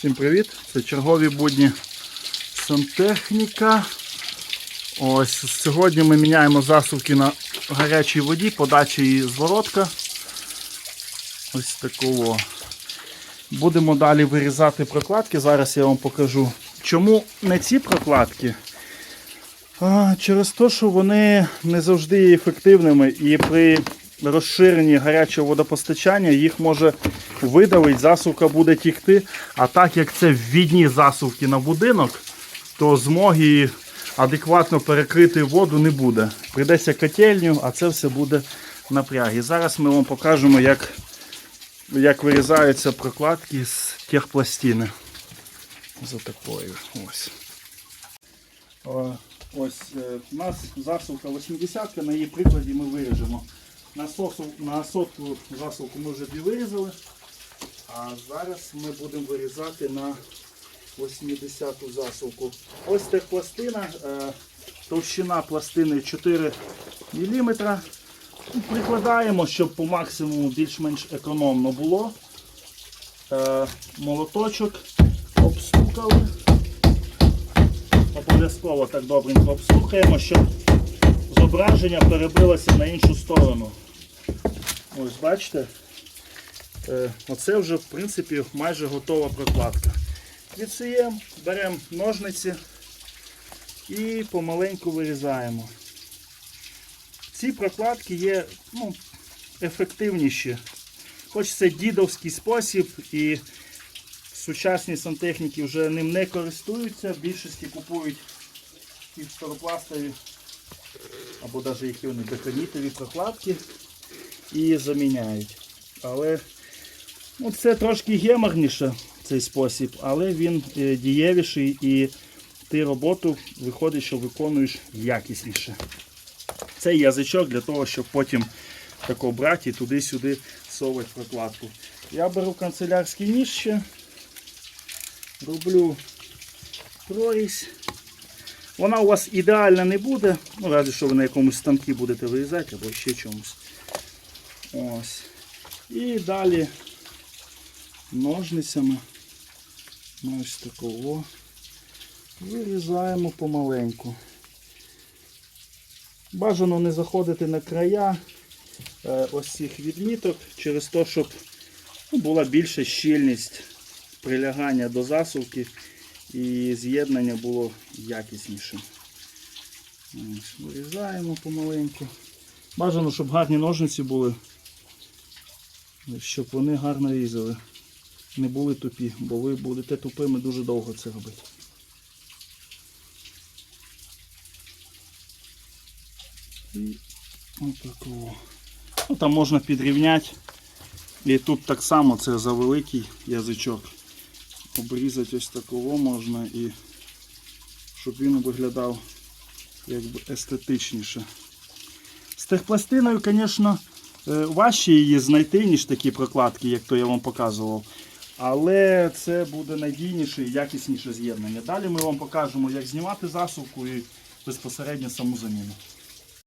Всім привіт! Це чергові будні сантехніка. Ось сьогодні ми міняємо засувки на гарячій воді, подача і зворотка. Ось такого. Будемо далі вирізати прокладки. Зараз я вам покажу. Чому не ці прокладки? А, через те, що вони не завжди є ефективними і при розширенні гарячого водопостачання їх може видавити, засувка буде тікти. А так як це ввідні засувки на будинок, то змоги адекватно перекрити воду не буде. Прийдеться котельню, а це все буде напряг. І зараз ми вам покажемо, як, як вирізаються прокладки з техпластини. За такою. Ось. Ось е, у нас засувка 80 на її прикладі ми виріжемо. На, на сотку засувку ми вже дві вирізали, а зараз ми будемо вирізати на 80-ту засувку. Ось ця пластина, е, товщина пластини 4 мм. Прикладаємо, щоб по максимуму більш-менш економно було. Е, молоточок обстукали обов'язково так добренько обслухаємо, щоб зображення перебилося на іншу сторону. Ось бачите, оце вже в принципі майже готова прокладка. Відсуємо, беремо ножниці і помаленьку вирізаємо. Ці прокладки є ну, ефективніші. Хоч це дідовський спосіб і сучасні сантехніки вже ним не користуються, в більшості купують ті фторопластові або навіть які вони бетонітові прокладки і заміняють. Але ну, це трошки геморніше цей спосіб, але він е, дієвіший і ти роботу виходить, що виконуєш якісніше. Це язичок для того, щоб потім тако брати і туди-сюди совати прокладку. Я беру канцелярський ніж ще роблю прорізь. Вона у вас ідеальна не буде, ну разве що ви на якомусь станки будете вирізати або ще чомусь. Ось. І далі ножницями ми ось такого вирізаємо помаленьку. Бажано не заходити на края е, ось цих відміток через те, щоб ну, була більша щільність прилягання до засувки і з'єднання було якіснішим. Ось, Вирізаємо помаленьку. Бажано, щоб гарні ножниці були, щоб вони гарно різали. Не були тупі, бо ви будете тупими дуже довго це робити. І отакого. Ну, там можна підрівняти. І тут так само це за великий язичок. Обрізати ось такого можна і щоб він виглядав якби естетичніше. З техпластиною, звісно, е, важче її знайти, ніж такі прокладки, як то я вам показував. Але це буде надійніше і якісніше з'єднання. Далі ми вам покажемо, як знімати засувку і безпосередньо саму заміну.